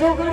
যোগান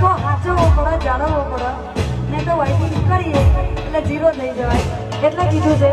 તો હાચવવો પડે જાળવવો પડે. નહીં તો વાઇટિંગ કરીએ. એટલે ઝીરો થઈ જવાય. એટલે કીધું છે